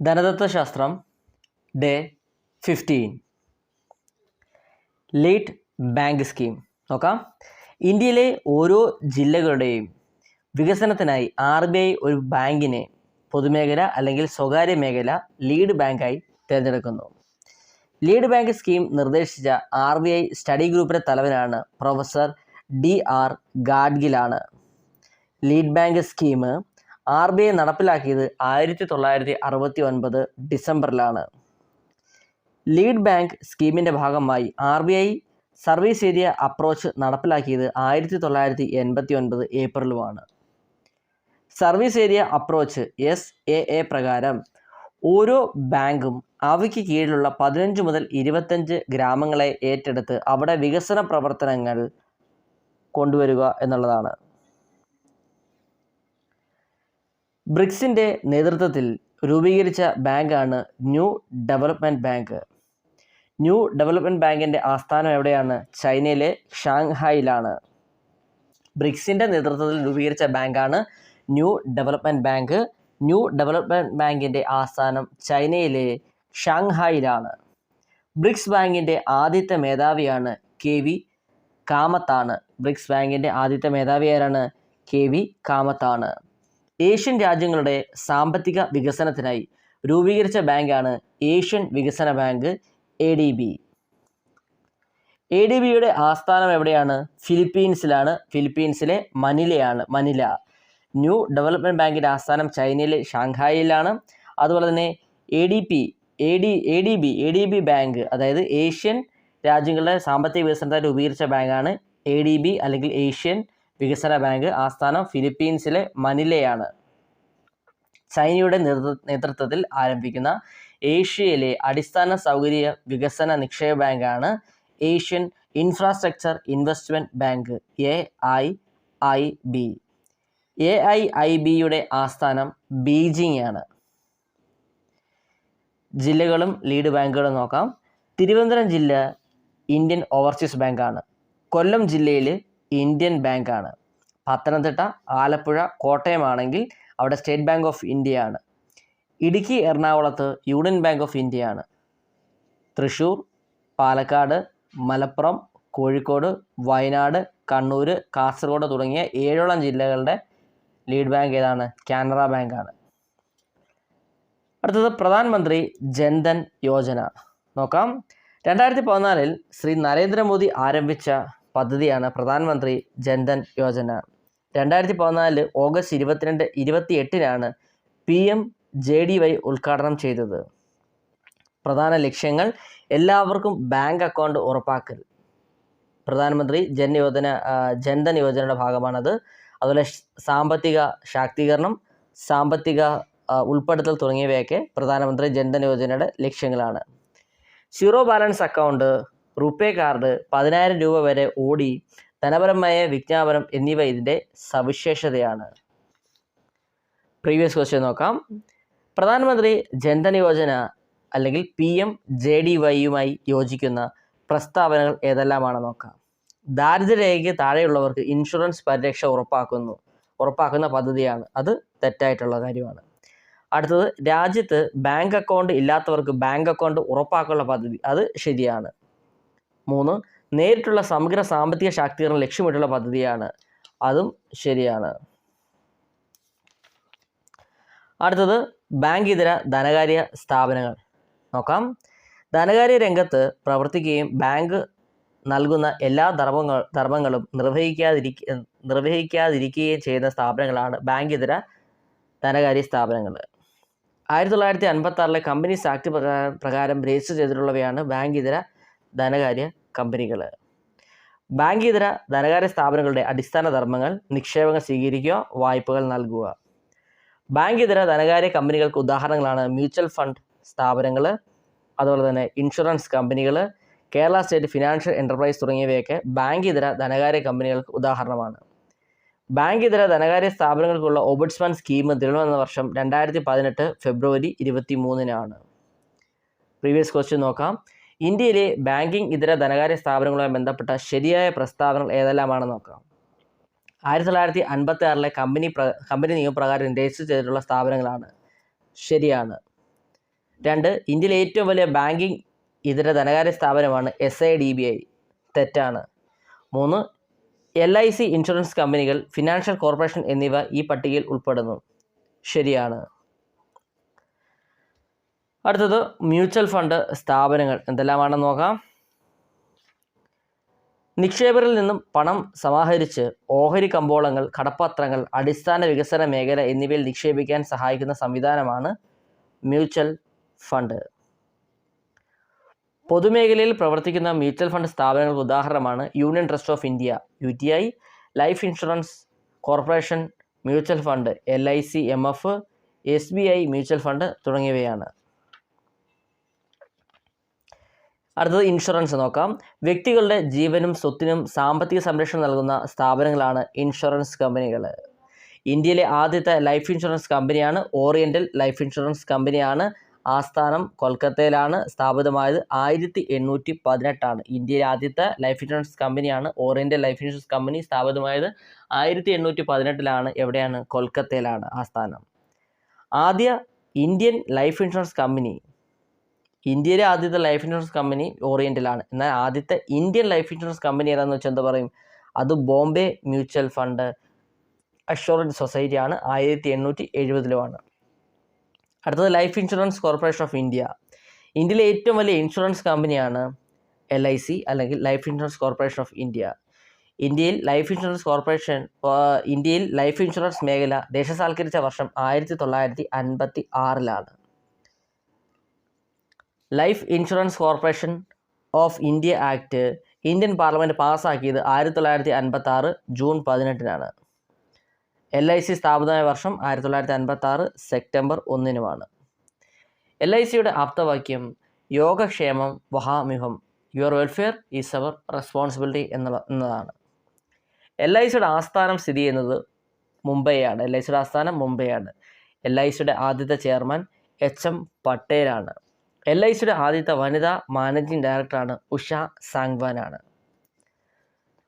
ധനതത്വശാസ്ത്രം day fifteen lead bank scheme നോക്കാം. ഇന്ത്യയിലെ ഓരോ ജില്ലകളുടെയും വികസനത്തിനായി ആർ ബി ഐ ഒരു ബാങ്കിനെ പൊതുമേഖല അല്ലെങ്കിൽ സ്വകാര്യ മേഖല ലീഡ് ബാങ്കായി തിരഞ്ഞെടുക്കുന്നു. ലീഡ് ബാങ്ക് സ്കീം നിർദ്ദേശിച്ച ആർ ബി ഐ സ്റ്റഡി ഗ്രൂപ്പിന്റെ തലവനാണ് professor D R ഗാഡ്ഗിലാണ്. Lead bank scheme R B I നടപ്പിലാക്കിയത് ആയിരത്തി തൊള്ളായിരത്തി അറുപത്തി ഒൻപത് ഡിസംബറിലാണ്. ലീഡ് ബാങ്ക് സ്കീമിന്റെ ഭാഗമായി R B I service area approach നടപ്പിലാക്കിയത് ആയിരത്തി തൊള്ളായിരത്തി എൺപത്തി ഒൻപത് ഏപ്രിലുമാണ്. Service area approach S A A പ്രകാരം ഓരോ ബാങ്കും അവയ്ക്ക് കീഴിലുള്ള പതിനഞ്ച് മുതൽ ഇരുപത്തഞ്ച് ഗ്രാമങ്ങളെ ഏറ്റെടുത്ത് അവിടെ വികസന പ്രവർത്തനങ്ങൾ കൊണ്ടുവരിക എന്നുള്ളതാണ്. ബ്രിക്സിന്റെ നേതൃത്വത്തിൽ രൂപീകരിച്ച ബാങ്കാണ് new development bank. New development ബാങ്കിന്റെ ആസ്ഥാനം എവിടെയാണ്? ചൈനയിലെ ഷാങ്ഹായിലാണ്. ബ്രിക്സിന്റെ നേതൃത്വത്തിൽ രൂപീകരിച്ച ബാങ്കാണ് new development bank. New development ബാങ്കിന്റെ ആസ്ഥാനം ചൈനയിലെ ഷാങ്ഹായിലാണ്. ബ്രിക്സ് ബാങ്കിന്റെ ആദ്യത്തെ മേധാവിയാണ് കെ വി കാമത്താണ്. ബ്രിക്സ് ബാങ്കിന്റെ ആദ്യത്തെ മേധാവി ആരാണ്? K V കാമത്താണ്. ഏഷ്യൻ രാജ്യങ്ങളുടെ സാമ്പത്തിക വികസനത്തിനായി രൂപീകരിച്ച ബാങ്കാണ് ഏഷ്യൻ വികസന bank A D B A D ബിയുടെ ആസ്ഥാനം എവിടെയാണ്? ഫിലിപ്പീൻസിലാണ്. ഫിലിപ്പീൻസിലെ മനിലയാണ് മനില. ന്യൂ ഡെവലപ്മെന്റ് ബാങ്കിന്റെ ആസ്ഥാനം ചൈനയിലെ ഷാങ്ഹായിലാണ്. അതുപോലെ തന്നെ A D P A D A D B A D B bank അതായത് ഏഷ്യൻ രാജ്യങ്ങളുടെ സാമ്പത്തിക വികസനത്തിനായി രൂപീകരിച്ച ബാങ്കാണ് എ ഡി ബി അല്ലെങ്കിൽ ഏഷ്യൻ വികസന ബാങ്ക് ആസ്ഥാനം ഫിലിപ്പീൻസിലെ മനിലയാണ്. ചൈനയുടെ നേതൃത്വത്തിൽ ആരംഭിക്കുന്ന ഏഷ്യയിലെ അടിസ്ഥാന സൗകര്യ വികസന നിക്ഷേപ ബാങ്കാണ് Asian infrastructure investment bank A I I B. A I I ബിയുടെ ആസ്ഥാനം ബീജിംഗ് ആണ് ജില്ലകളും ലീഡ് ബാങ്കുകളും നോക്കാം. തിരുവനന്തപുരം ജില്ല ഇന്ത്യൻ ഓവർസീസ് ബാങ്കാണ്. കൊല്ലം ജില്ലയിൽ ഇന്ത്യൻ ബാങ്കാണ്. പത്തനംതിട്ട ആലപ്പുഴ കോട്ടയമാണെങ്കിൽ അവിടെ സ്റ്റേറ്റ് ബാങ്ക് ഓഫ് ഇന്ത്യ ആണ് ഇടുക്കി എറണാകുളത്ത് യൂണിയൻ ബാങ്ക് ഓഫ് ഇന്ത്യ ആണ് തൃശ്ശൂർ പാലക്കാട് മലപ്പുറം കോഴിക്കോട് വയനാട് കണ്ണൂർ കാസർഗോഡ് തുടങ്ങിയ ഏഴോളം ജില്ലകളുടെ ലീഡ് ബാങ്ക് ഏതാണ്? കാനറ ബാങ്കാണ്. അടുത്തത് പ്രധാനമന്ത്രി ജൻധൻ യോജന. നോക്കാം. രണ്ടായിരത്തി പതിനാലിൽ ശ്രീ നരേന്ദ്രമോദി ആരംഭിച്ച പദ്ധതിയാണ് പ്രധാനമന്ത്രി ജൻധൻ യോജന. രണ്ടായിരത്തി പതിനാലിൽ ഓഗസ്റ്റ് ഇരുപത്തിരണ്ട് ഇരുപത്തി എട്ടിനാണ് P M J D Y ഉദ്ഘാടനം ചെയ്തത്. പ്രധാന ലക്ഷ്യങ്ങൾ എല്ലാവർക്കും ബാങ്ക് അക്കൗണ്ട് ഉറപ്പാക്കൽ. പ്രധാനമന്ത്രി ജൻ യോജന ജൻധൻ യോജനയുടെ ഭാഗമാണത്. അതുപോലെ സാമ്പത്തിക ശാക്തീകരണം സാമ്പത്തിക ഉൾപ്പെടുത്തൽ തുടങ്ങിയവയൊക്കെ പ്രധാനമന്ത്രി ജൻധൻ യോജനയുടെ ലക്ഷ്യങ്ങളാണ്. Zero balance account RuPay card പതിനായിരം രൂപ വരെ ഓടി ധനപരമായ വിജ്ഞാപനം എന്നിവ ഇതിന്റെ സവിശേഷതയാണ്. പ്രീവിയസ് ക്വസ്റ്റ്യൻ നോക്കാം. പ്രധാനമന്ത്രി ജൻധൻ യോജന അല്ലെങ്കിൽ പി എം ജെ ഡി വൈയുമായി യോജിക്കുന്ന പ്രസ്താവനകൾ ഏതെല്ലാമാണ് നോക്കാം. ദാരിദ്ര്യരേഖയ്ക്ക് താഴെയുള്ളവർക്ക് ഇൻഷുറൻസ് പരിരക്ഷ ഉറപ്പാക്കുന്നു. ഉറപ്പാക്കുന്ന പദ്ധതിയാണ്. അത് തെറ്റായിട്ടുള്ള കാര്യമാണ്. അടുത്തത് രാജ്യത്ത് ബാങ്ക് അക്കൗണ്ട് ഇല്ലാത്തവർക്ക് ബാങ്ക് അക്കൗണ്ട് ഉറപ്പാക്കാനുള്ള പദ്ധതി. അത് ശരിയാണ്. മൂന്ന് നേരിട്ടുള്ള സമഗ്ര സാമ്പത്തിക ശാക്തീകരണം ലക്ഷ്യമിട്ടുള്ള പദ്ധതിയാണ്. അതും ശരിയാണ്. അടുത്തത് ബാങ്ക് ഇതര ധനകാര്യ സ്ഥാപനങ്ങൾ. നോക്കാം. ധനകാര്യ രംഗത്ത് പ്രവർത്തിക്കുകയും ബാങ്ക് നൽകുന്ന എല്ലാ ധർമ്മങ്ങൾ ധർമ്മങ്ങളും നിർവഹിക്കാതിരിക്ക നിർവഹിക്കാതിരിക്കുകയും ചെയ്യുന്ന സ്ഥാപനങ്ങളാണ് ബാങ്ക് ഇതര ധനകാര്യ സ്ഥാപനങ്ങൾ. ആയിരത്തി തൊള്ളായിരത്തി അൻപത്തി ആറിലെ കമ്പനീസ് ആക്ട് പ്രകാരം രജിസ്റ്റർ ചെയ്തിട്ടുള്ളവയാണ് ബാങ്ക് ഇതര ധനകാര്യ കമ്പനികൾ ബാങ്ക് ഇതര ധനകാര്യ സ്ഥാപനങ്ങളുടെ അടിസ്ഥാന ധർമ്മങ്ങൾ നിക്ഷേപങ്ങൾ സ്വീകരിക്കുക വായ്പകൾ നൽകുക. ബാങ്ക് ഇതര ധനകാര്യ കമ്പനികൾക്ക് ഉദാഹരണങ്ങളാണ് മ്യൂച്വൽ ഫണ്ട് സ്ഥാപനങ്ങൾ അതുപോലെ തന്നെ ഇൻഷുറൻസ് കമ്പനികൾ കേരള സ്റ്റേറ്റ് ഫിനാൻഷ്യൽ എന്റർപ്രൈസ് തുടങ്ങിയവയൊക്കെ ബാങ്ക് ഇതര ധനകാര്യ കമ്പനികൾക്ക് ഉദാഹരണമാണ്. ബാങ്ക് ഇതര ധനകാര്യ സ്ഥാപനങ്ങൾക്കുള്ള ഓബുഡ്സ്മാൻ സ്കീം തിരുവനന്ത വർഷം രണ്ടായിരത്തി പതിനെട്ട് ഫെബ്രുവരി ഇരുപത്തി മൂന്നിനാണ് പ്രീവിയസ് ക്വസ്റ്റ്യൻ നോക്കാം. ഇന്ത്യയിലെ ബാങ്കിംഗ് ഇതര ധനകാര്യ സ്ഥാപനങ്ങളുമായി ബന്ധപ്പെട്ട ശരിയായ പ്രസ്താവനകൾ ഏതെല്ലാമാണെന്ന് നോക്കാം. ആയിരത്തി തൊള്ളായിരത്തി അൻപത്തി ആറിലെ കമ്പനി പ്ര കമ്പനി നിയമപ്രകാരം രജിസ്റ്റർ ചെയ്തിട്ടുള്ള സ്ഥാപനങ്ങളാണ്. ശരിയാണ്. രണ്ട് ഇന്ത്യയിലെ ഏറ്റവും വലിയ ബാങ്കിംഗ് ഇതര ധനകാര്യ സ്ഥാപനമാണ് S I D B I തെറ്റാണ്. മൂന്ന് എൽ ഐ സി ഇൻഷുറൻസ് കമ്പനികൾ ഫിനാൻഷ്യൽ കോർപ്പറേഷൻ എന്നിവ ഈ പട്ടികയിൽ ഉൾപ്പെടുന്നു. ശരിയാണ്. അടുത്തത് മ്യൂച്വൽ ഫണ്ട് സ്ഥാപനങ്ങൾ എന്തെല്ലാമാണെന്ന് നോക്കാം. നിക്ഷേപരിൽ നിന്നും പണം സമാഹരിച്ച് ഓഹരി കമ്പോളങ്ങൾ കടപ്പത്രങ്ങൾ അടിസ്ഥാന വികസന മേഖല എന്നിവയിൽ നിക്ഷേപിക്കാൻ സഹായിക്കുന്ന സംവിധാനമാണ് മ്യൂച്വൽ ഫണ്ട് പൊതുമേഖലയിൽ പ്രവർത്തിക്കുന്ന മ്യൂച്വൽ ഫണ്ട് സ്ഥാപനങ്ങൾക്ക് ഉദാഹരണമാണ് union trust of India U T I life insurance corporation mutual fund L I C M F S B I mutual fund തുടങ്ങിയവയാണ്. അടുത്തത് ഇൻഷുറൻസ് നോക്കാം. വ്യക്തികളുടെ ജീവനും സ്വത്തിനും സാമ്പത്തിക സംരക്ഷണം നൽകുന്ന സ്ഥാപനങ്ങളാണ് ഇൻഷുറൻസ് കമ്പനികൾ ഇന്ത്യയിലെ ആദ്യത്തെ ലൈഫ് ഇൻഷുറൻസ് കമ്പനിയാണ് ഓറിയന്റൽ ലൈഫ് ഇൻഷുറൻസ് കമ്പനിയാണ് ആസ്ഥാനം കൊൽക്കത്തയിലാണ് സ്ഥാപിതമായത്. ആയിരത്തി എണ്ണൂറ്റി പതിനെട്ടാണ് ഇന്ത്യയിലെ ആദ്യത്തെ ലൈഫ് ഇൻഷുറൻസ് കമ്പനിയാണ് ഓറിയന്റൽ ലൈഫ് ഇൻഷുറൻസ് കമ്പനി സ്ഥാപിതമായത്. ആയിരത്തി എണ്ണൂറ്റി പതിനെട്ടിലാണ് എവിടെയാണ് കൊൽക്കത്തയിലാണ് ആസ്ഥാനം. ആദ്യ ഇന്ത്യൻ ലൈഫ് ഇൻഷുറൻസ് കമ്പനി ഇന്ത്യയിലെ ആദ്യത്തെ ലൈഫ് ഇൻഷുറൻസ് കമ്പനി ഓറിയന്റലാണ് എന്നാൽ ആദ്യത്തെ ഇന്ത്യൻ ലൈഫ് ഇൻഷുറൻസ് കമ്പനി ഏതാണെന്ന് വെച്ചാൽ എന്താ പറയും? അത് ബോംബെ മ്യൂച്വൽ ഫണ്ട് അഷുറൻസ് സൊസൈറ്റിയാണ് ആയിരത്തി എണ്ണൂറ്റി എഴുപതിലുമാണ് അടുത്തത് life insurance corporation of India ഇന്ത്യയിലെ ഏറ്റവും വലിയ ഇൻഷുറൻസ് കമ്പനിയാണ് എൽ ഐ സി അല്ലെങ്കിൽ life insurance corporation of India ഇന്ത്യയിൽ ലൈഫ് ഇൻഷുറൻസ് കോർപ്പറേഷൻ ഇന്ത്യയിൽ ലൈഫ് ഇൻഷുറൻസ് മേഖല ദേശസാൽക്കരിച്ച വർഷം ആയിരത്തി തൊള്ളായിരത്തി അൻപത്തി ആറിലാണ് life insurance corporation of India act Indian parliament പാസ്സാക്കിയത് ആയിരത്തി തൊള്ളായിരത്തി അൻപത്തി ആറ് ജൂൺ പതിനെട്ടിനാണ്. എൽ ഐ സി സ്ഥാപിതമായ വർഷം ആയിരത്തി തൊള്ളായിരത്തി അൻപത്തി ആറ് സെപ്റ്റംബർ ഒന്നിനുമാണ്. എൽ ഐ സിയുടെ ആപ്തവാക്യം യോഗക്ഷേമം വഹാമിഹം. Your welfare is our responsibility എന്നുള്ള എന്നതാണ്. എൽ ഐ സിയുടെ ആസ്ഥാനം സ്ഥിതി ചെയ്യുന്നത് മുംബൈയാണ്. എൽ ഐ സിയുടെ ആസ്ഥാനം മുംബൈയാണ്. എൽ ഐ സിയുടെ ആദ്യത്തെ ചെയർമാൻ എച്ച് എം പട്ടേലാണ്. എൽ ഐ സിയുടെ ആദ്യത്തെ വനിതാ മാനേജിംഗ് ഡയറക്ടറാണ് ഉഷ സാങ്വാനാണ്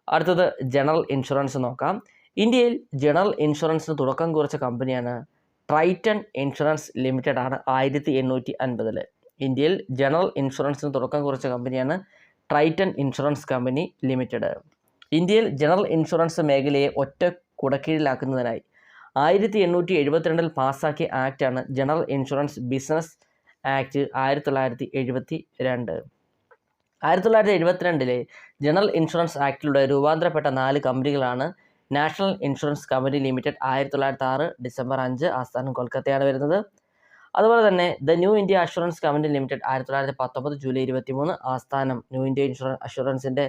അടുത്തത് ജനറൽ ഇൻഷുറൻസ് നോക്കാം. ഇന്ത്യയിൽ ജനറൽ ഇൻഷുറൻസിന് തുടക്കം കുറിച്ച കമ്പനിയാണ് ട്രൈറ്റൺ ഇൻഷുറൻസ് ലിമിറ്റഡ് ആണ് ആയിരത്തി എണ്ണൂറ്റി അൻപതിൽ ഇന്ത്യയിൽ ജനറൽ ഇൻഷുറൻസിന് തുടക്കം കുറിച്ച കമ്പനിയാണ് ട്രൈറ്റൺ ഇൻഷുറൻസ് കമ്പനി ലിമിറ്റഡ് ഇന്ത്യയിൽ ജനറൽ ഇൻഷുറൻസ് മേഖലയെ ഒറ്റ കുടക്കീഴിലാക്കുന്നതിനായി ആയിരത്തി എണ്ണൂറ്റി എഴുപത്തിരണ്ടിൽ പാസ്സാക്കിയ ആക്റ്റാണ് ജനറൽ ഇൻഷുറൻസ് ബിസിനസ് ആക്ട് ആയിരത്തി തൊള്ളായിരത്തി എഴുപത്തി രണ്ട് ആയിരത്തി തൊള്ളായിരത്തി എഴുപത്തിരണ്ടിലെ ജനറൽ ഇൻഷുറൻസ് ആക്ടിലൂടെ രൂപാന്തരപ്പെട്ട നാല് കമ്പനികളാണ് നാഷണൽ ഇൻഷുറൻസ് കമ്പനി ലിമിറ്റഡ് ആയിരത്തി തൊള്ളായിരത്തി ആറ് ഡിസംബർ അഞ്ച് ആസ്ഥാനം കൊൽക്കത്തയാണ് വരുന്നത്. അതുപോലെ തന്നെ the new India assurance company limited ആയിരത്തി തൊള്ളായിരത്തി പത്തൊമ്പത് ജൂലൈ ഇരുപത്തി മൂന്ന് ആസ്ഥാനം ന്യൂ ഇന്ത്യ ഇൻഷുറൻസ് അഷുറൻസിന്റെ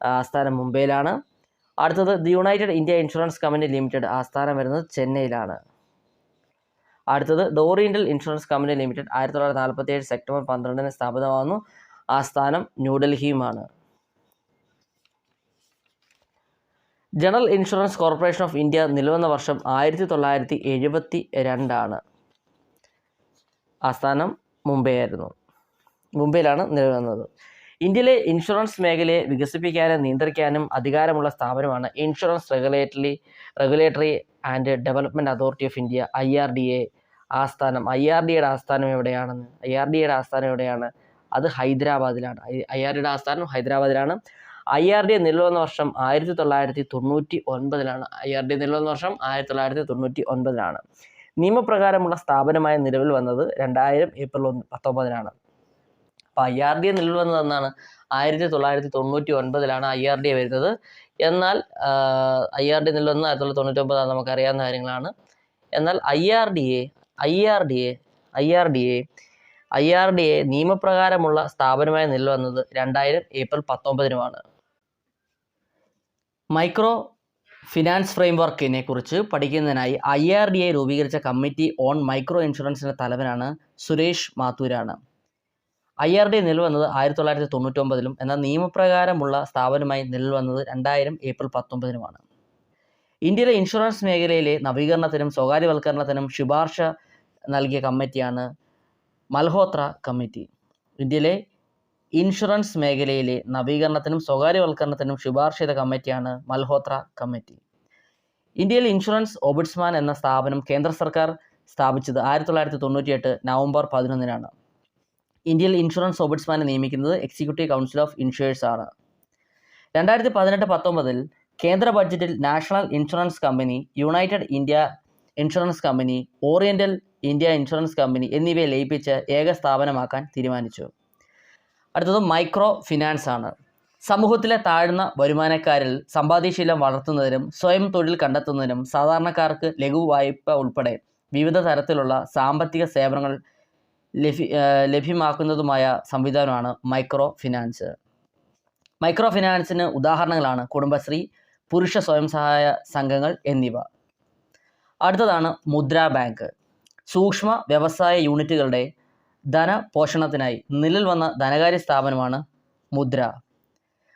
ആസ്ഥാനം മുംബൈയിലാണ്. അടുത്തത് the united India insurance company limited ആസ്ഥാനം വരുന്നത് ചെന്നൈയിലാണ്. അടുത്തത് the oriental insurance company limited ആയിരത്തി തൊള്ളായിരത്തി നാൽപ്പത്തി ഏഴ് സെപ്റ്റംബർ പന്ത്രണ്ടിന് സ്ഥാപിതമാകുന്നു. ആസ്ഥാനം ന്യൂഡൽഹിയുമാണ്. General insurance corporation of India നിലവന്ന വർഷം ആയിരത്തി തൊള്ളായിരത്തി എഴുപത്തി രണ്ടാണ് ആസ്ഥാനം മുംബൈ ആയിരുന്നു മുംബൈയിലാണ് നിലവന്നത്. ഇന്ത്യയിലെ ഇൻഷുറൻസ് മേഖലയെ വികസിപ്പിക്കാനും നിയന്ത്രിക്കാനും അധികാരമുള്ള സ്ഥാപനമാണ് insurance regulatory regulatory and development authority of India I R D A. ആസ്ഥാനം ഐ ആർ ഡി എയുടെ ആസ്ഥാനം എവിടെയാണെന്ന് ഐ ആർ ഡി എയുടെ ആസ്ഥാനം എവിടെയാണ്? അത് ഹൈദരാബാദിലാണ്. ഐ ആർ ഡിയുടെ ആസ്ഥാനം ഹൈദരാബാദിലാണ്. ഐ ആർ ഡി നിലവിൽ വന്ന വർഷം ആയിരത്തി തൊള്ളായിരത്തി തൊണ്ണൂറ്റി ഒൻപതിലാണ് ഐ ആർ ഡി നിലവിൽ വന്ന വർഷം ആയിരത്തി തൊള്ളായിരത്തി തൊണ്ണൂറ്റി ഒൻപതിലാണ് നിയമപ്രകാരമുള്ള സ്ഥാപനമായി നിലവിൽ വന്നത് രണ്ടായിരം ഏപ്രിൽ ഒന്ന് പത്തൊമ്പതിനാണ് അപ്പോൾ ഐ ആർ ഡി നിലവിൽ വന്നത് എന്നാണ്? ആയിരത്തി തൊള്ളായിരത്തി തൊണ്ണൂറ്റി ഒൻപതിലാണ് ഐ ആർ ഡി വരുന്നത്. എന്നാൽ ഐ ആർ ഡി നിലവിൽ വന്നത് ആയിരത്തി തൊള്ളായിരത്തി തൊണ്ണൂറ്റി ഒമ്പതാണ് നമുക്കറിയാവുന്ന കാര്യങ്ങളാണ്. എന്നാൽ I R D A I R D A I R D A I R D A നിയമപ്രകാരമുള്ള സ്ഥാപനമായി നിലവന്നത് വന്നത് രണ്ടായിരം ഏപ്രിൽ പത്തൊമ്പതിനുമാണ്. മൈക്രോ ഫിനാൻസ് ഫ്രെയിംവർക്കിനെ കുറിച്ച് പഠിക്കുന്നതിനായി ഐ ആർ ഡി എ രൂപീകരിച്ച കമ്മിറ്റി ഓൺ മൈക്രോ ഇൻഷുറൻസിന്റെ തലവനാണ് സുരേഷ് മാത്തൂരാണ്. ഐ ആർ ഡി നിലവന്നത് വന്നത് ആയിരത്തി തൊള്ളായിരത്തി തൊണ്ണൂറ്റൊമ്പതിലും എന്നാൽ നിയമപ്രകാരമുള്ള സ്ഥാപനമായി നിലവന്നത് വന്നത് രണ്ടായിരം ഏപ്രിൽ പത്തൊമ്പതിനുമാണ്. ഇന്ത്യയിലെ ഇൻഷുറൻസ് മേഖലയിലെ നവീകരണത്തിനും സ്വകാര്യവൽക്കരണത്തിനും ശുപാർശ നൽകിയ കമ്മിറ്റിയാണ് മൽഹോത്ര കമ്മിറ്റി. ഇന്ത്യയിലെ ഇൻഷുറൻസ് മേഖലയിലെ നവീകരണത്തിനും സ്വകാര്യവൽക്കരണത്തിനും ശുപാർശ ചെയ്ത കമ്മിറ്റിയാണ് മൽഹോത്ര കമ്മിറ്റി. ഇന്ത്യയിൽ ഇൻഷുറൻസ് ഒബിഡ്സ്മാൻ എന്ന സ്ഥാപനം കേന്ദ്ര സർക്കാർ സ്ഥാപിച്ചത് ആയിരത്തി തൊള്ളായിരത്തി തൊണ്ണൂറ്റിയെട്ട് നവംബർ പതിനൊന്നിനാണ്. ഇന്ത്യയിൽ ഇൻഷുറൻസ് ഓബിഡ്സ്മാനെ നിയമിക്കുന്നത് എക്സിക്യൂട്ടീവ് കൗൺസിൽ ഓഫ് ഇൻഷുറേഴ്സ് ആണ്. രണ്ടായിരത്തി പതിനെട്ട് പത്തൊമ്പതിൽ കേന്ദ്ര ബഡ്ജറ്റിൽ national insurance company united India insurance company oriental India insurance company എന്നിവയെ ലയിപ്പിച്ച് ഏക സ്ഥാപനമാക്കാൻ തീരുമാനിച്ചു. അടുത്തത് മൈക്രോ ഫിനാൻസ് ആണ്. സമൂഹത്തിലെ താഴ്ന്ന വരുമാനക്കാരിൽ സമ്പാദ്യശീലം വളർത്തുന്നതിനും സ്വയം തൊഴിൽ കണ്ടെത്തുന്നതിനും സാധാരണക്കാർക്ക് ലഘു വായ്പ ഉൾപ്പെടെ വിവിധ തരത്തിലുള്ള സാമ്പത്തിക സേവനങ്ങൾ ലഭ്യ ലഭ്യമാക്കുന്നതുമായ സംവിധാനമാണ് മൈക്രോ ഫിനാൻസ്. മൈക്രോ ഫിനാൻസിന് ഉദാഹരണങ്ങളാണ് കുടുംബശ്രീ പുരുഷ സ്വയം സഹായ സംഘങ്ങൾ എന്നിവ. അടുത്തതാണ് മുദ്ര ബാങ്ക്. സൂക്ഷ്മ വ്യവസായ യൂണിറ്റുകളുടെ ധനപോഷണത്തിനായി നിലവിൽ വന്ന ധനകാര്യ സ്ഥാപനമാണ് മുദ്ര.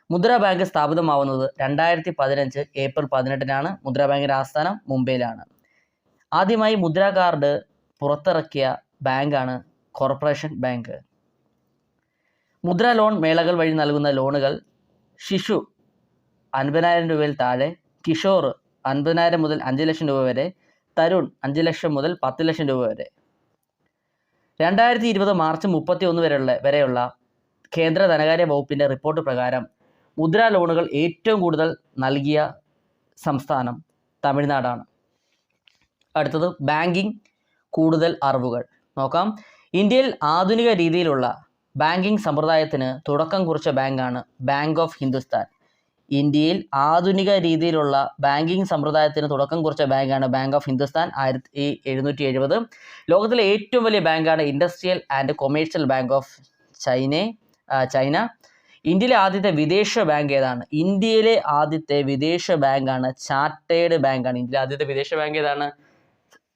മുദ്ര ബാങ്ക് സ്ഥാപിതമാവുന്നത് രണ്ടായിരത്തി പതിനഞ്ച് ഏപ്രിൽ പതിനെട്ടിനാണ്. മുദ്ര ബാങ്കിന്റെ ആസ്ഥാനം മുംബൈയിലാണ്. ആദ്യമായി മുദ്ര കാർഡ് പുറത്തിറക്കിയ ബാങ്കാണ് കോർപ്പറേഷൻ ബാങ്ക്. മുദ്ര ലോൺ മേളകൾ വഴി നൽകുന്ന ലോണുകൾ ശിശു അൻപതിനായിരം രൂപയിൽ താഴെ കിഷോർ അൻപതിനായിരം മുതൽ അഞ്ച് ലക്ഷം രൂപ വരെ തരുൺ അഞ്ച് ലക്ഷം മുതൽ പത്ത് ലക്ഷം രൂപ വരെ. രണ്ടായിരത്തി ഇരുപത് മാർച്ച് മുപ്പത്തി ഒന്ന് വരെയുള്ള വരെയുള്ള കേന്ദ്ര ധനകാര്യ വകുപ്പിന്റെ റിപ്പോർട്ട് പ്രകാരം മുദ്ര ലോണുകൾ ഏറ്റവും കൂടുതൽ നൽകിയ സംസ്ഥാനം തമിഴ്നാടാണ്. അടുത്തത് ബാങ്കിങ് കൂടുതൽ അറിവുകൾ. നോക്കാം. ഇന്ത്യയിൽ ആധുനിക രീതിയിലുള്ള ബാങ്കിംഗ് സമ്പ്രദായത്തിന് തുടക്കം കുറിച്ച ബാങ്കാണ് ബാങ്ക് ഓഫ് ഹിന്ദുസ്ഥാൻ. ഇന്ത്യയിൽ ആധുനിക രീതിയിലുള്ള ബാങ്കിങ് സമ്പ്രദായത്തിന് തുടക്കം കുറിച്ച ബാങ്കാണ് ബാങ്ക് ഓഫ് ഹിന്ദുസ്ഥാൻ ആയിരത്തി എഴുന്നൂറ്റി എഴുപത്. ലോകത്തിലെ ഏറ്റവും വലിയ ബാങ്കാണ് industrial and commercial bank of China China. ഇന്ത്യയിലെ ആദ്യത്തെ വിദേശ ബാങ്ക് ഏതാണ്? ഇന്ത്യയിലെ ആദ്യത്തെ വിദേശ ബാങ്കാണ് ചാർട്ടേഡ് ബാങ്കാണ്. ഇന്ത്യയിലെ ആദ്യത്തെ വിദേശ ബാങ്ക് ഏതാണ്?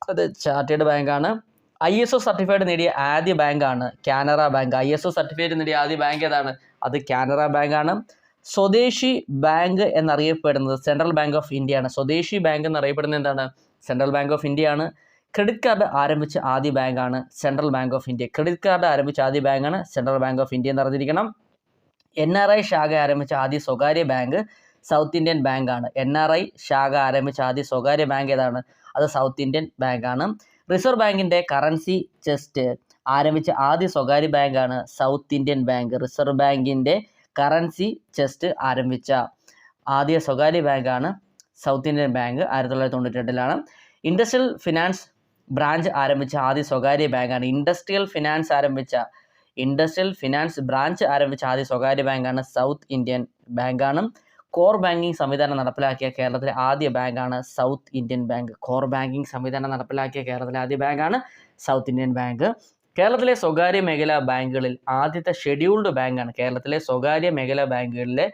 അത് ചാർട്ടേഡ് ബാങ്കാണ്. ഐ എസ് ഒ സർട്ടിഫൈഡ് നേടിയ ആദ്യ ബാങ്കാണ് Canara bank. I S O certificate നേടിയ ആദ്യ ബാങ്ക് ഏതാണ്? അത് കാനറ ബാങ്കാണ്. സ്വദേശി ബാങ്ക് എന്നറിയപ്പെടുന്നത് സെൻട്രൽ ബാങ്ക് ഓഫ് ഇന്ത്യ ആണ് സ്വദേശി ബാങ്ക് എന്നറിയപ്പെടുന്നത് എന്താണ്? സെൻട്രൽ ബാങ്ക് ഓഫ് ഇന്ത്യ ആണ് ക്രെഡിറ്റ് കാർഡ് ആരംഭിച്ച ആദ്യ ബാങ്കാണ് central bank of India. Credit card ആരംഭിച്ച ആദ്യ ബാങ്കാണ് സെൻട്രൽ ബാങ്ക് ഓഫ് ഇന്ത്യ എന്ന് അറിഞ്ഞിരിക്കണം എൻ ആർ ഐ ശാഖ ആരംഭിച്ച ആദ്യ സ്വകാര്യ ബാങ്ക് സൗത്ത് ഇന്ത്യൻ ബാങ്കാണ് എൻ ആർ ഐ ശാഖ ആരംഭിച്ച ആദ്യ സ്വകാര്യ ബാങ്ക് ഏതാണ്? അത് സൗത്ത് ഇന്ത്യൻ ബാങ്കാണ് റിസർവ് ബാങ്കിന്റെ കറൻസി ചെസ്റ്റ് ആരംഭിച്ച ആദ്യ സ്വകാര്യ ബാങ്കാണ് സൗത്ത് ഇന്ത്യൻ ബാങ്ക്. റിസർവ് ബാങ്കിന്റെ കറൻസി ചെസ്റ്റ് ആരംഭിച്ച ആദ്യ സ്വകാര്യ ബാങ്കാണ് സൗത്ത് ഇന്ത്യൻ ബാങ്ക് ആയിരത്തി തൊള്ളായിരത്തി തൊണ്ണൂറ്റി രണ്ടിലാണ് ഇൻഡസ്ട്രിയൽ ഫിനാൻസ് ബ്രാഞ്ച് ആരംഭിച്ച ആദ്യ സ്വകാര്യ ബാങ്കാണ് ഇൻഡസ്ട്രിയൽ ഫിനാൻസ് ആരംഭിച്ച ഇൻഡസ്ട്രിയൽ ഫിനാൻസ് ബ്രാഞ്ച് ആരംഭിച്ച ആദ്യ സ്വകാര്യ ബാങ്കാണ് സൗത്ത് ഇന്ത്യൻ ബാങ്കാണ്. കോർ ബാങ്കിങ് സംവിധാനം നടപ്പിലാക്കിയ കേരളത്തിലെ ആദ്യ ബാങ്കാണ് south Indian bank core banking സംവിധാനം നടപ്പിലാക്കിയ കേരളത്തിലെ ആദ്യ ബാങ്കാണ് സൗത്ത് ഇന്ത്യൻ ബാങ്ക് കേരളത്തിലെ സ്വകാര്യ മേഖലാ ബാങ്കുകളിൽ ആദ്യത്തെ ഷെഡ്യൂൾഡ് ബാങ്കാണ്. കേരളത്തിലെ സ്വകാര്യ മേഖലാ ബാങ്കുകളിലെ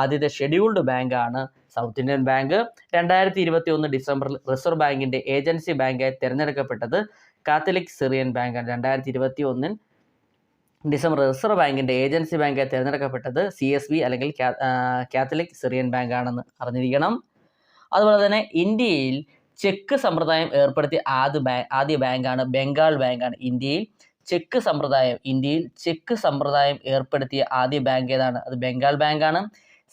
ആദ്യത്തെ ഷെഡ്യൂൾഡ് ബാങ്കാണ് സൗത്ത് ഇന്ത്യൻ ബാങ്ക്. രണ്ടായിരത്തി ഇരുപത്തി ഒന്ന് ഡിസംബറിൽ റിസർവ് ബാങ്കിന്റെ ഏജൻസി ബാങ്കായി തിരഞ്ഞെടുക്കപ്പെട്ടത് കാത്തലിക് സിറിയൻ ബാങ്കാണ്. രണ്ടായിരത്തി ഇരുപത്തി ഡിസംബർ റിസർവ് ബാങ്കിന്റെ ഏജൻസി ബാങ്കായി തിരഞ്ഞെടുക്കപ്പെട്ടത് സി എസ് ബി അല്ലെങ്കിൽ കാത്തലിക് സിറിയൻ ബാങ്കാണെന്ന് അറിഞ്ഞിരിക്കണം. അതുപോലെ തന്നെ ഇന്ത്യയിൽ ചെക്ക് സമ്പ്രദായം ഏർപ്പെടുത്തിയ ആദ്യ ബാങ്ക് ആദ്യ ബാങ്കാണ് ബംഗാൾ ബാങ്കാണ്. ഇന്ത്യയിൽ ചെക്ക് സമ്പ്രദായം ഇന്ത്യയിൽ ചെക്ക് സമ്പ്രദായം ഏർപ്പെടുത്തിയ ആദ്യ ബാങ്ക് ഏതാണ്? അത് ബംഗാൾ ബാങ്കാണ്.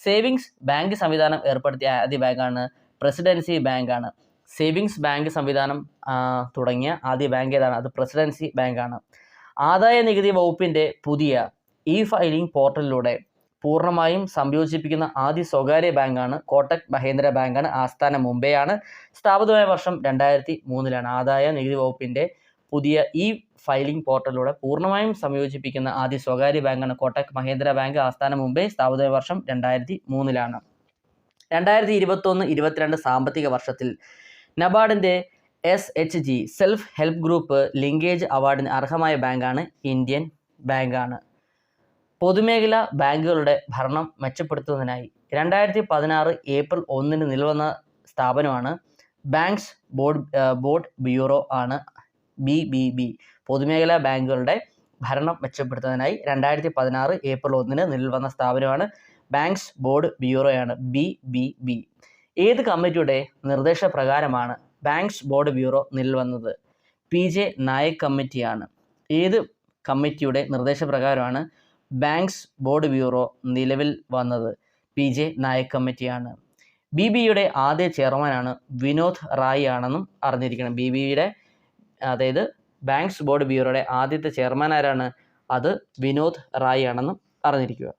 സേവിങ്സ് ബാങ്ക് സംവിധാനം ഏർപ്പെടുത്തിയ ആദ്യ ബാങ്കാണ് പ്രസിഡൻസി ബാങ്കാണ്. സേവിങ്സ് ബാങ്ക് സംവിധാനം തുടങ്ങിയ ആദ്യ ബാങ്ക് ഏതാണ്? അത് പ്രസിഡൻസി ബാങ്കാണ്. ആദായ നികുതി വകുപ്പിന്റെ പുതിയ ഇ ഫയലിംഗ് പോർട്ടലിലൂടെ പൂർണമായും സംയോജിപ്പിക്കുന്ന ആദ്യ സ്വകാര്യ ബാങ്കാണ് കോട്ടക് മഹേന്ദ്ര ബാങ്കാണ്. ആസ്ഥാനം മുംബൈയാണ് സ്ഥാപിതമായ വർഷം രണ്ടായിരത്തി മൂന്നിലാണ് ആദായ നികുതി വകുപ്പിന്റെ പുതിയ ഇ ഫയലിംഗ് പോർട്ടലിലൂടെ പൂർണമായും സംയോജിപ്പിക്കുന്ന ആദ്യ സ്വകാര്യ ബാങ്കാണ് കോട്ടക് മഹേന്ദ്ര ബാങ്ക് ആസ്ഥാന മുംബൈ സ്ഥാപിത വർഷം രണ്ടായിരത്തി മൂന്നിലാണ് രണ്ടായിരത്തി ഇരുപത്തൊന്ന് ഇരുപത്തിരണ്ട് സാമ്പത്തിക വർഷത്തിൽ നബാർഡിന്റെ S H G self help group linkage അവാർഡിന് അർഹമായ ബാങ്കാണ് ഇന്ത്യൻ ബാങ്കാണ്. പൊതുമേഖല ബാങ്കുകളുടെ ഭരണം മെച്ചപ്പെടുത്തുന്നതിനായി രണ്ടായിരത്തി പതിനാറ് ഏപ്രിൽ ഒന്നിന് നിലവന്ന സ്ഥാപനമാണ് ബാങ്ക്സ് ബോർഡ് ബോർഡ് ബ്യൂറോ ആണ് ബി ബി ബി. പൊതുമേഖലാ ബാങ്കുകളുടെ ഭരണം മെച്ചപ്പെടുത്തുന്നതിനായി രണ്ടായിരത്തി പതിനാറ് ഏപ്രിൽ ഒന്നിന് നിലവിൽ വന്ന സ്ഥാപനമാണ് ബാങ്ക്സ് ബോർഡ് ബ്യൂറോയാണ് ബി ബി ബി ഏത് കമ്മിറ്റിയുടെ നിർദ്ദേശപ്രകാരമാണ് ബാങ്ക്സ് ബോർഡ് ബ്യൂറോ നിലവിൽ വന്നത്? പി ജെ നായക് കമ്മിറ്റിയാണ്. ഏത് കമ്മിറ്റിയുടെ നിർദ്ദേശപ്രകാരമാണ് ബാങ്ക്സ് ബോർഡ് ബ്യൂറോ നിലവിൽ വന്നത്? പി ജെ നായക് കമ്മിറ്റിയാണ്. ബി ബിയുടെ ആദ്യ ചെയർമാനാണ് വിനോദ് റായി ആണെന്നും അറിഞ്ഞിരിക്കണം ബി ബിയുടെ അതായത് ബാങ്ക്സ് ബോർഡ് ബ്യൂറോയുടെ ആദ്യത്തെ ചെയർമാൻ ആരാണ്? അത് വിനോദ് റായി ആണെന്നും അറിഞ്ഞിരിക്കുക.